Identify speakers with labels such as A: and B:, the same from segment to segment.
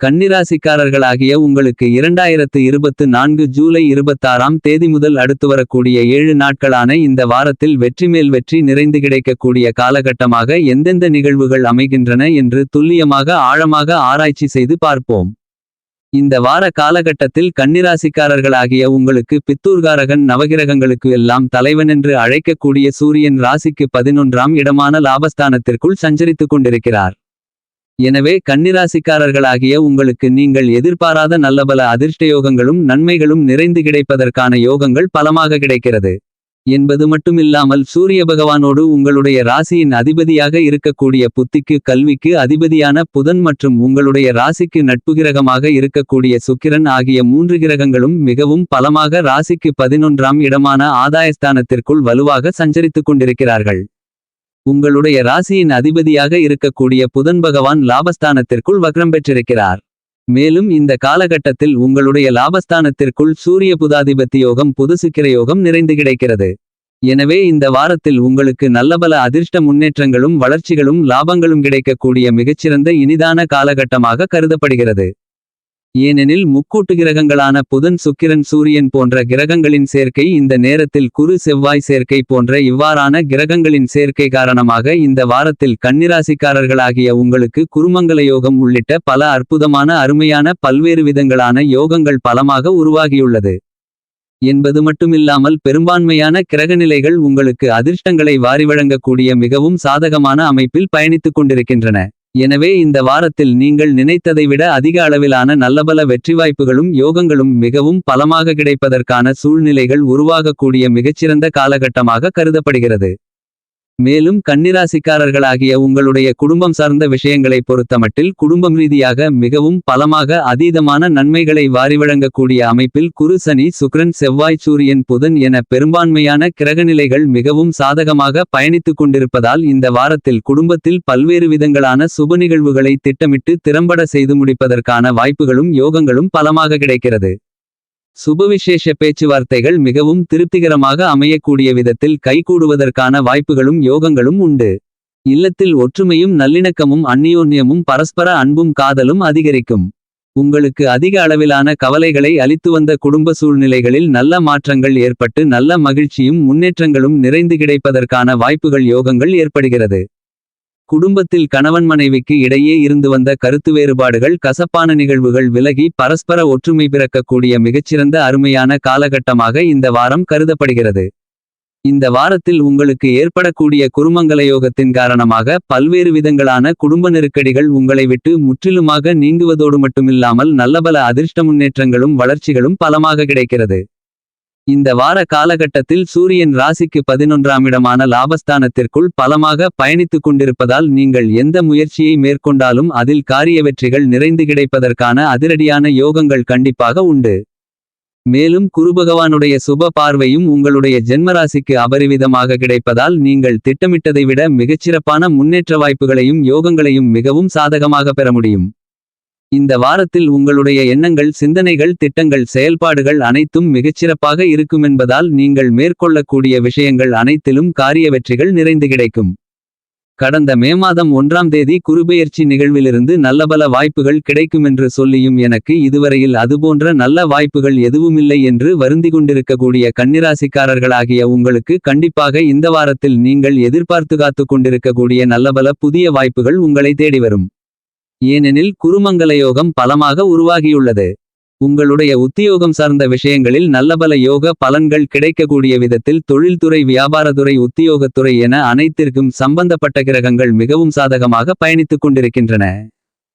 A: கன்னிராசிக்காரர்களாகிய உங்களுக்கு இரண்டாயிரத்து இருபத்து நான்கு ஜூலை இருபத்தாறாம் தேதி முதல் அடுத்து வரக்கூடிய ஏழு நாட்களான இந்த வாரத்தில் வெற்றிமேல் வெற்றி நிறைந்து கிடைக்கக்கூடிய காலகட்டமாக எந்தெந்த நிகழ்வுகள் அமைகின்றன என்று துல்லியமாக ஆழமாக ஆராய்ச்சி செய்து பார்ப்போம். இந்த வார காலகட்டத்தில் கன்னிராசிக்காரர்களாகிய உங்களுக்கு பித்தூர்காரகன் நவகிரகங்களுக்கு எல்லாம் தலைவனென்று அழைக்கக்கூடிய சூரியன் ராசிக்கு பதினொன்றாம் இடமான லாபஸ்தானத்திற்குள் சஞ்சரித்துக் கொண்டிருக்கிறார். எனவே கன்னிராசிக்காரர்களாகிய உங்களுக்கு நீங்கள் எதிர்பாராத நல்லபல அதிர்ஷ்டயோகங்களும் நன்மைகளும் நிறைந்து கிடைப்பதற்கான யோகங்கள் பலமாக கிடைக்கிறது. என்பது மட்டுமில்லாமல் சூரிய பகவானோடு உங்களுடைய ராசியின் அதிபதியாக இருக்கக்கூடிய புத்திக்கு கல்விக்கு அதிபதியான புதன் மற்றும் உங்களுடைய ராசிக்கு நட்பு கிரகமாக இருக்கக்கூடிய சுக்கிரன் ஆகிய மூன்று கிரகங்களும் மிகவும் பலமாக ராசிக்கு பதினொன்றாம் இடமான ஆதாயஸ்தானத்திற்குள் வலுவாக சஞ்சரித்துக் கொண்டிருக்கிறார்கள். உங்களுடைய ராசியின் அதிபதியாக இருக்கக்கூடிய புதன் பகவான் லாபஸ்தானத்திற்குள் வக்ரம் பெற்றிருக்கிறார். மேலும் இந்த காலகட்டத்தில் உங்களுடைய லாபஸ்தானத்திற்குள் சூரிய புதாதிபத்தி யோகம் புது யோகம் நிறைந்து கிடைக்கிறது. எனவே இந்த வாரத்தில் உங்களுக்கு நல்லபல அதிர்ஷ்ட முன்னேற்றங்களும் வளர்ச்சிகளும் லாபங்களும் கிடைக்கக்கூடிய மிகச்சிறந்த இனிதான காலகட்டமாக கருதப்படுகிறது. ஏனெனில் முக்கூட்டு கிரகங்களான புதன் சுக்கிரன் சூரியன் போன்ற கிரகங்களின் சேர்க்கை இந்த நேரத்தில் குரு செவ்வாய் சேர்க்கை போன்ற இவ்வாறான கிரகங்களின் சேர்க்கை காரணமாக இந்த வாரத்தில் கன்னிராசிக்காரர்களாகிய உங்களுக்கு குருமங்கல யோகம் உள்ளிட்ட பல அற்புதமான அருமையான பல்வேறு விதங்களான யோகங்கள் பலமாக உருவாகியுள்ளது. என்பது மட்டுமில்லாமல் பெரும்பான்மையான கிரகநிலைகள் உங்களுக்கு அதிர்ஷ்டங்களை வாரி வழங்கக்கூடிய மிகவும் சாதகமான அமைப்பில் பயணித்துக் கொண்டிருக்கின்றன. எனவே இந்த வாரத்தில் நீங்கள் நினைத்ததை விட அதிக அளவிலான நல்லபல வெற்றி வாய்ப்புகளும் யோகங்களும் மிகவும் பலமாக கிடைப்பதற்கான சூழ்நிலைகள் உருவாகக்கூடிய மிகச்சிறந்த காலகட்டமாக கருதப்படுகிறது. மேலும் கன்னிராசிக்காரர்களாகிய உங்களுடைய குடும்பம் சார்ந்த விஷயங்களை பொறுத்தமட்டில் குடும்பம் ரீதியாக மிகவும் பலமாக அதீதமான நன்மைகளை வாரி வழங்கக்கூடிய அமைப்பில் குரு சனி சுக்ரன் செவ்வாய் சூரியன் புதன் என பெரும்பான்மையான கிரகநிலைகள் மிகவும் சாதகமாக பயணித்துக் கொண்டிருப்பதால் இந்த வாரத்தில் குடும்பத்தில் பல்வேறு விதங்களான சுப நிகழ்வுகளை திட்டமிட்டு திறம்பட செய்து முடிப்பதற்கான வாய்ப்புகளும் யோகங்களும் பலமாக கிடைக்கிறது. சுபவிசேஷ பேச்சுவார்த்தைகள் மிகவும் திருப்திகரமாக அமையக்கூடிய விதத்தில் கைகூடுவதற்கான வாய்ப்புகளும் யோகங்களும் உண்டு. இல்லத்தில் ஒற்றுமையும் நல்லிணக்கமும் அந்நியோன்யமும் பரஸ்பர அன்பும் காதலும் அதிகரிக்கும். உங்களுக்கு அதிக அளவிலான கவலைகளை அளித்து வந்த குடும்ப சூழ்நிலைகளில் நல்ல மாற்றங்கள் ஏற்பட்டு நல்ல மகிழ்ச்சியும் முன்னேற்றங்களும் நிறைந்து கிடைப்பதற்கான வாய்ப்புகள் யோகங்கள் ஏற்படுகிறது. குடும்பத்தில் கணவன் மனைவிக்கு இடையே இருந்து வந்த கருத்து வேறுபாடுகள் கசப்பான நிகழ்வுகள் விலகி பரஸ்பர ஒற்றுமை பிறக்கக்கூடிய மிகச்சிறந்த அருமையான காலகட்டமாக இந்த வாரம் கருதப்படுகிறது. இந்த வாரத்தில் உங்களுக்கு ஏற்படக்கூடிய குருமங்கல யோகத்தின் காரணமாக பல்வேறு விதங்களான குடும்ப நெருக்கடிகள் உங்களை விட்டு முற்றிலுமாக நீங்குவதோடு மட்டுமில்லாமல் நல்லபல அதிர்ஷ்ட முன்னேற்றங்களும் வளர்ச்சிகளும் பலமாக கிடைக்கிறது. இந்த வார காலகட்டத்தில் சூரியன் ராசிக்கு பதினொன்றாம் இடமான லாபஸ்தானத்திற்குள் பலமாக பயணித்துக் கொண்டிருப்பதால் நீங்கள் எந்த முயற்சியை மேற்கொண்டாலும் அதில் காரிய வெற்றிகள் நிறைந்து கிடைப்பதற்கான அதிரடியான யோகங்கள் கண்டிப்பாக உண்டு. மேலும் குருபகவானுடைய சுப பார்வையும் உங்களுடைய ஜென்மராசிக்கு அபரிவிதமாக கிடைப்பதால் நீங்கள் திட்டமிட்டதை விட மிகச்சிறப்பான முன்னேற்ற வாய்ப்புகளையும் யோகங்களையும் மிகவும் சாதகமாக பெற முடியும். இந்த வாரத்தில் உங்களுடைய எண்ணங்கள் சிந்தனைகள் திட்டங்கள் செயல்பாடுகள் அனைத்தும் மிகச்சிறப்பாக இருக்குமென்பதால் நீங்கள் மேற்கொள்ளக்கூடிய விஷயங்கள் அனைத்திலும் காரிய வெற்றிகள் நிறைந்து கிடைக்கும். கடந்த மே மாதம் ஒன்றாம் தேதி குருபெயர்ச்சி நிகழ்விலிருந்து நல்லபல வாய்ப்புகள் கிடைக்குமென்று சொல்லியும் எனக்கு இதுவரையில் அதுபோன்ற நல்ல வாய்ப்புகள் எதுவுமில்லை என்று வருந்தி கொண்டிருக்கக்கூடிய கன்னிராசிக்காரர்களாகிய உங்களுக்கு கண்டிப்பாக இந்த வாரத்தில் நீங்கள் எதிர்பார்த்து காத்து கொண்டிருக்கக்கூடிய நல்லபல புதிய வாய்ப்புகள் உங்களை தேடி வரும். ஏனெனில் குருமங்கல யோகம் பலமாக உருவாகியுள்ளது. உங்களுடைய உத்தியோகம் சார்ந்த விஷயங்களில் நல்லபல யோக பலன்கள் கிடைக்கக்கூடிய விதத்தில் தொழில்துறை வியாபாரத்துறை உத்தியோகத்துறை என அனைத்திற்கும் சம்பந்தப்பட்ட கிரகங்கள் மிகவும் சாதகமாக பயணித்துக் கொண்டிருக்கின்றன.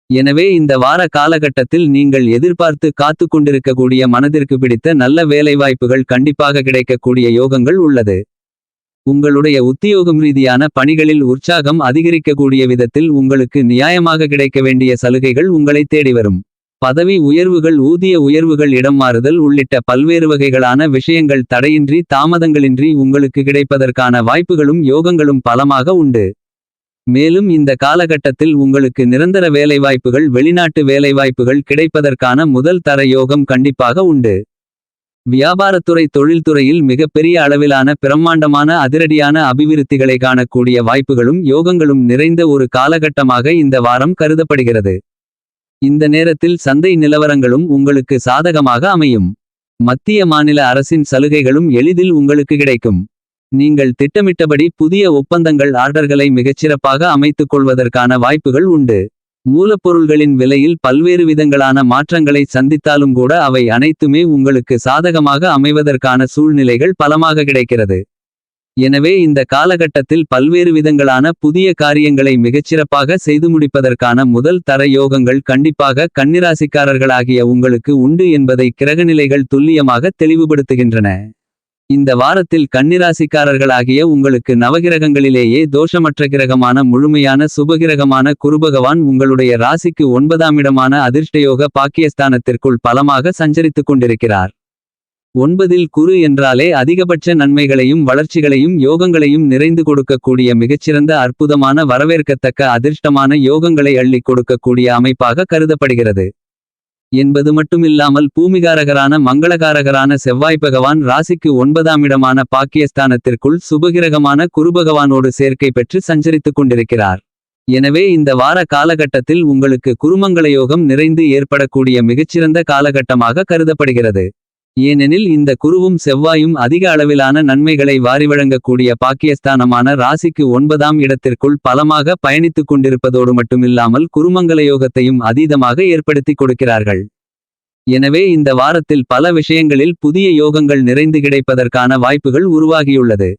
A: எனவே இந்த வார காலகட்டத்தில் நீங்கள் எதிர்பார்த்து காத்து கொண்டிருக்கக்கூடிய மனதிற்கு பிடித்த நல்ல வேலைவாய்ப்புகள் கண்டிப்பாக கிடைக்கக்கூடிய யோகங்கள் உள்ளது. உங்களுடைய உத்தியோகம் ரீதியான பணிகளில் உற்சாகம் அதிகரிக்கக்கூடிய விதத்தில் உங்களுக்கு நியாயமாக கிடைக்க வேண்டிய சலுகைகள் உங்களை தேடி வரும். பதவி உயர்வுகள் ஊதிய உயர்வுகள் இடம் மாறுதல் உள்ளிட்ட பல்வேறு வகைகளான விஷயங்கள் தடையின்றி தாமதங்களின்றி உங்களுக்கு கிடைப்பதற்கான வாய்ப்புகளும் யோகங்களும் பலமாக உண்டு. மேலும் இந்த காலகட்டத்தில் உங்களுக்கு நிரந்தர வேலைவாய்ப்புகள் வெளிநாட்டு வேலைவாய்ப்புகள் கிடைப்பதற்கான முதல் தர யோகம் கண்டிப்பாக உண்டு. வியாபாரத்துறை தொழில்துறையில் மிகப்பெரிய அளவிலான பிரம்மாண்டமான அதிரடியான அபிவிருத்திகளை காணக்கூடிய வாய்ப்புகளும் யோகங்களும் நிறைந்த ஒரு காலகட்டமாக இந்த வாரம் கருதப்படுகிறது. இந்த நேரத்தில் சந்தை நிலவரங்களும் உங்களுக்கு சாதகமாக அமையும். மத்திய மாநில அரசின் சலுகைகளும் எளிதில் உங்களுக்கு கிடைக்கும். நீங்கள் திட்டமிட்டபடி புதிய ஒப்பந்தங்கள் ஆர்டர்களை மிகச்சிறப்பாக அமைத்துக் கொள்வதற்கான வாய்ப்புகள் உண்டு. மூலப்பொருள்களின் விலையில் பல்வேறு விதங்களான மாற்றங்களை சந்தித்தாலும் கூட அவை அனைத்துமே உங்களுக்கு சாதகமாக அமைவதற்கான சூழ்நிலைகள் பலமாக கிடைக்கிறது. எனவே இந்த காலகட்டத்தில் பல்வேறு விதங்களான புதிய காரியங்களை மிகச்சிறப்பாக செய்து முடிப்பதற்கான முதல் தர யோகங்கள் கண்டிப்பாக கன்னிராசிக்காரர்களாகிய உங்களுக்கு உண்டு என்பதை கிரகநிலைகள் துல்லியமாக தெளிவுபடுத்துகின்றன. இந்த வாரத்தில் கன்னிராசிக்காரர்களாகிய உங்களுக்கு நவகிரகங்களிலேயே தோஷமற்ற கிரகமான முழுமையான சுபகிரகமான குருபகவான் உங்களுடைய ராசிக்கு ஒன்பதாம் இடமான அதிர்ஷ்டயோக பாக்கியஸ்தானத்திற்குள் பலமாக சஞ்சரித்துக் கொண்டிருக்கிறார். ஒன்பதில் குரு என்றாலே அதிகபட்ச நன்மைகளையும் வளர்ச்சிகளையும் யோகங்களையும் நிறைந்து கொடுக்கக்கூடிய மிகச்சிறந்த அற்புதமான வரவேற்கத்தக்க அதிர்ஷ்டமான யோகங்களை அள்ளிக் கொடுக்கக்கூடிய அமைப்பாக கருதப்படுகிறது. என்பது மட்டுமில்லாமல் பூமிகாரகரான மங்களகாரகரான செவ்வாய் பகவான் ராசிக்கு ஒன்பதாம் இடமான பாக்கியஸ்தானத்திற்குள் சுபகிரகமான குருபகவானோடு சேர்க்கை பெற்று சஞ்சரித்துக் கொண்டிருக்கிறார். எனவே இந்த வார காலகட்டத்தில் உங்களுக்கு குருமங்கள யோகம் நிறைந்து ஏற்படக்கூடிய மிகச்சிறந்த காலகட்டமாக கருதப்படுகிறது. ஏனெனில் இந்த குருவும் செவ்வாயும் அதிக அளவிலான நன்மைகளை வாரி வழங்கக்கூடிய பாக்கியஸ்தானமான ராசிக்கு ஒன்பதாம் இடத்திற்குள் பலமாக பயணித்துக் கொண்டிருப்பதோடு மட்டுமில்லாமல் குருமங்கலயோகத்தையும் அதீதமாக ஏற்படுத்திக் கொடுக்கிறார்கள். எனவே இந்த வாரத்தில் பல விஷயங்களில் புதிய யோகங்கள் நிறைந்து கிடைப்பதற்கான வாய்ப்புகள் உருவாகியுள்ளது.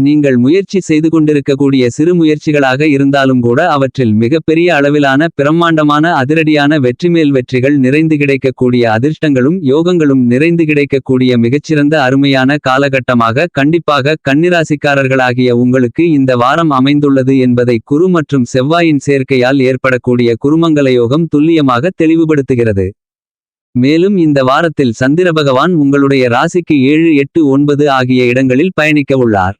A: நீங்கள் முயற்சி செய்து கொண்டிருக்கக்கூடிய சிறு முயற்சிகளாக இருந்தாலும் கூட அவற்றில் மிகப்பெரிய அளவிலான பிரம்மாண்டமான அதிரடியான வெற்றிமேல் வெற்றிகள் நிறைந்து கிடைக்கக்கூடிய அதிர்ஷ்டங்களும் யோகங்களும் நிறைந்து கிடைக்கக்கூடிய மிகச்சிறந்த அருமையான காலகட்டமாக கண்டிப்பாக கன்னிராசிக்காரர்களாகிய உங்களுக்கு இந்த வாரம் அமைந்துள்ளது என்பதை குரு மற்றும் செவ்வாயின் சேர்க்கையால் ஏற்படக்கூடிய குருமங்கல யோகம் துல்லியமாக தெளிவுபடுத்துகிறது. மேலும் இந்த வாரத்தில் சந்திர பகவான் உங்களுடைய ராசிக்கு ஏழு எட்டு ஒன்பது ஆகிய இடங்களில் பயணிக்க உள்ளார்.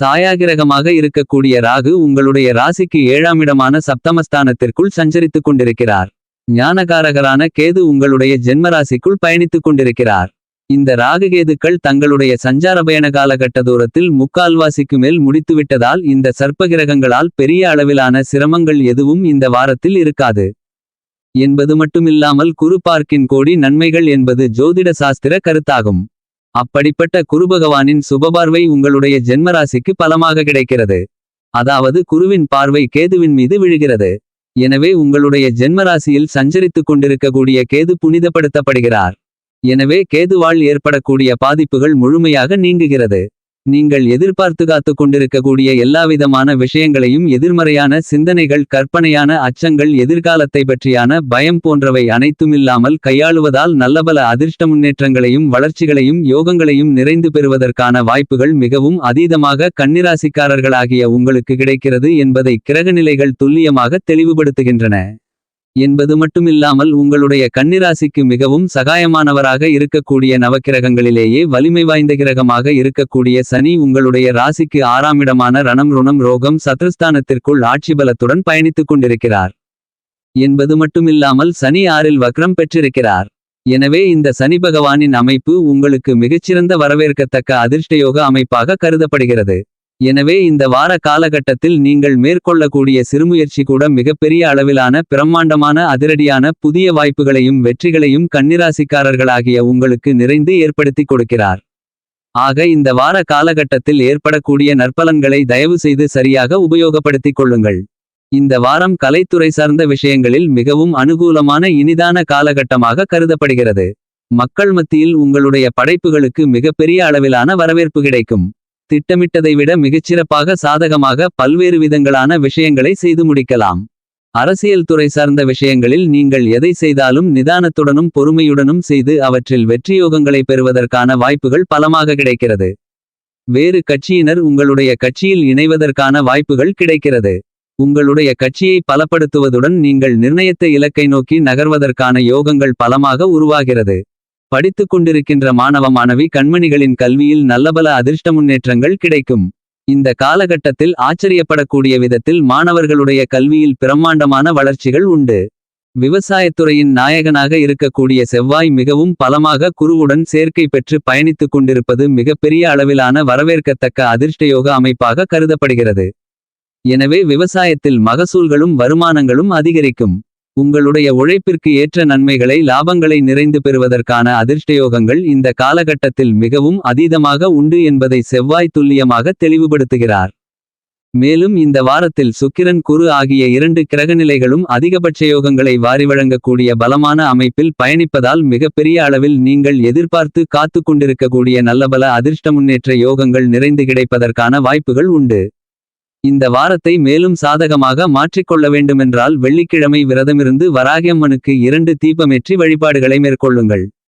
A: சாயாகிரகமாக இருக்கக்கூடிய ராகு உங்களுடைய ராசிக்கு ஏழாம் இடமான சப்தமஸ்தானத்திற்குள் சஞ்சரித்துக் கொண்டிருக்கிறார். ஞானகாரகரான கேது உங்களுடைய ஜென்மராசிக்குள் பயணித்துக் கொண்டிருக்கிறார். இந்த ராகுகேதுக்கள் தங்களுடைய சஞ்சார பயண காலகட்ட தூரத்தில் முக்கால்வாசிக்கு மேல் முடித்துவிட்டதால் இந்த சர்ப்பகிரகங்களால் பெரிய அளவிலான சிரமங்கள் எதுவும் இந்த வாரத்தில் இருக்காது. என்பது மட்டுமில்லாமல் குரு பார்க்கின் கோடி நன்மைகள் என்பது ஜோதிட சாஸ்திர கருத்தாகும். அப்படிப்பட்ட குருபகவானின் சுபபார்வை உங்களுடைய ஜென்மராசிக்கு பலமாக கிடைக்கிறது. அதாவது குருவின் பார்வை கேதுவின் மீது விழுகிறது. எனவே உங்களுடைய ஜென்மராசியில் சஞ்சரித்துக் கொண்டிருக்கக்கூடிய கேது புனிதப்படுத்தப்படுகிறார். எனவே கேதுவால் ஏற்படக்கூடிய பாதிப்புகள் முழுமையாக நீங்குகிறது. நீங்கள் எதிர்பார்த்து காத்து கொண்டிருக்கக்கூடிய எல்லாவிதமான விஷயங்களையும் எதிர்மறையான சிந்தனைகள் கற்பனையான அச்சங்கள் எதிர்காலத்தை பற்றியான பயம் போன்றவை அனைத்துமில்லாமல் கையாளுவதால் நல்லபல அதிர்ஷ்ட முன்னேற்றங்களையும் வளர்ச்சிகளையும் யோகங்களையும் நிறைந்து பெறுவதற்கான வாய்ப்புகள் மிகவும் அதீதமாக கண்ணிராசிக்காரர்களாகிய உங்களுக்கு கிடைக்கிறது என்பதை கிரகநிலைகள் துல்லியமாக தெளிவுபடுத்துகின்றன. என்பது மட்டுமில்லாமல் உங்களுடைய கன்னிராசிக்கு மிகவும் சகாயமானவராக இருக்கக்கூடிய நவக்கிரகங்களிலேயே வலிமை வாய்ந்த கிரகமாக இருக்கக்கூடிய சனி உங்களுடைய ராசிக்கு ஆறாம் இடமான ரணம் ருணம் ரோகம் சத்ருஸ்தானத்திற்குள் ஆட்சி பலத்துடன் பயணித்துக் கொண்டிருக்கிறார். என்பது மட்டுமில்லாமல் சனி ஆறில் வக்ரம் பெற்றிருக்கிறார். எனவே இந்த சனி பகவானின் அமைப்பு உங்களுக்கு மிகச்சிறந்த வரவேற்கத்தக்க அதிர்ஷ்டயோக அமைப்பாக கருதப்படுகிறது. எனவே இந்த வார காலகட்டத்தில் நீங்கள் மேற்கொள்ளக்கூடிய சிறுமுயற்சி கூட மிகப்பெரிய அளவிலான பிரம்மாண்டமான அதிரடியான புதிய வாய்ப்புகளையும் வெற்றிகளையும் கன்னிராசிக்காரர்களாகிய உங்களுக்கு நிறைந்து ஏற்படுத்திக் கொடுக்கிறார். ஆக இந்த வார காலகட்டத்தில் ஏற்படக்கூடிய நற்பலன்களை தயவு செய்து சரியாக உபயோகப்படுத்திக் கொள்ளுங்கள். இந்த வாரம் கலைத்துறை சார்ந்த விஷயங்களில் மிகவும் அனுகூலமான இனிதான காலகட்டமாக கருதப்படுகிறது. மக்கள் மத்தியில் உங்களுடைய படைப்புகளுக்கு மிகப்பெரிய அளவிலான வரவேற்பு கிடைக்கும். திட்டமிட்டதை விட மிகச்சிறப்பாக சாதகமாக பல்வேறு விதங்களான விஷயங்களை செய்து முடிக்கலாம். அரசியல் துறை சார்ந்த விஷயங்களில் நீங்கள் எதை செய்தாலும் நிதானத்துடனும் பொறுமையுடனும் செய்து அவற்றில் வெற்றியோகங்களை பெறுவதற்கான வாய்ப்புகள் பலமாக கிடைக்கிறது. வேறு கட்சியினர் உங்களுடைய கட்சியில் இணைவதற்கான வாய்ப்புகள் கிடைக்கிறது. உங்களுடைய கட்சியை பலப்படுத்துவதுடன் நீங்கள் நிர்ணயத்த இலக்கை நோக்கி நகர்வதற்கான யோகங்கள் பலமாக உருவாகிறது. படித்துக் கொண்டிருக்கின்ற மாணவ மாணவி கண்மணிகளின் கல்வியில் நல்லபல அதிர்ஷ்ட முன்னேற்றங்கள் கிடைக்கும். இந்த காலகட்டத்தில் ஆச்சரியப்படக்கூடிய விதத்தில் மாணவர்களுடைய கல்வியில் பிரம்மாண்டமான வளர்ச்சிகள் உண்டு. விவசாயத்துறையின் நாயகனாக இருக்கக்கூடிய செவ்வாய் மிகவும் பலமாக குருவுடன் சேர்க்கை பெற்று பயணித்துக் கொண்டிருப்பது மிகப்பெரிய அளவிலான வரவேற்கத்தக்க அதிர்ஷ்டயோக அமைப்பாக கருதப்படுகிறது. எனவே விவசாயத்தில் மகசூல்களும் வருமானங்களும் அதிகரிக்கும். உங்களுடைய உழைப்பிற்கு ஏற்ற நன்மைகளை லாபங்களை நிறைந்து பெறுவதற்கான அதிர்ஷ்டயோகங்கள் இந்த காலகட்டத்தில் மிகவும் அதீதமாக உண்டு என்பதை செவ்வாய் துல்லியமாக தெளிவுபடுத்துகிறார். மேலும் இந்த வாரத்தில் சுக்கிரன் குரு ஆகிய இரண்டு கிரகநிலைகளும் அதிகபட்ச யோகங்களை வாரி வழங்கக்கூடிய பலமான அமைப்பில் பயணிப்பதால் மிகப்பெரிய அளவில் நீங்கள் எதிர்பார்த்து காத்துக் கொண்டிருக்கக்கூடிய நல்லபல அதிர்ஷ்ட முன்னேற்ற யோகங்கள் நிறைந்து கிடைப்பதற்கான வாய்ப்புகள் உண்டு. இந்த வாரத்தை மேலும் சாதகமாக மாற்றிக்கொள்ள வேண்டுமென்றால் வெள்ளிக்கிழமை விரதமிருந்து வராகியம்மனுக்கு இரண்டு தீபமேற்றி வழிபாடுகளை மேற்கொள்ளுங்கள்.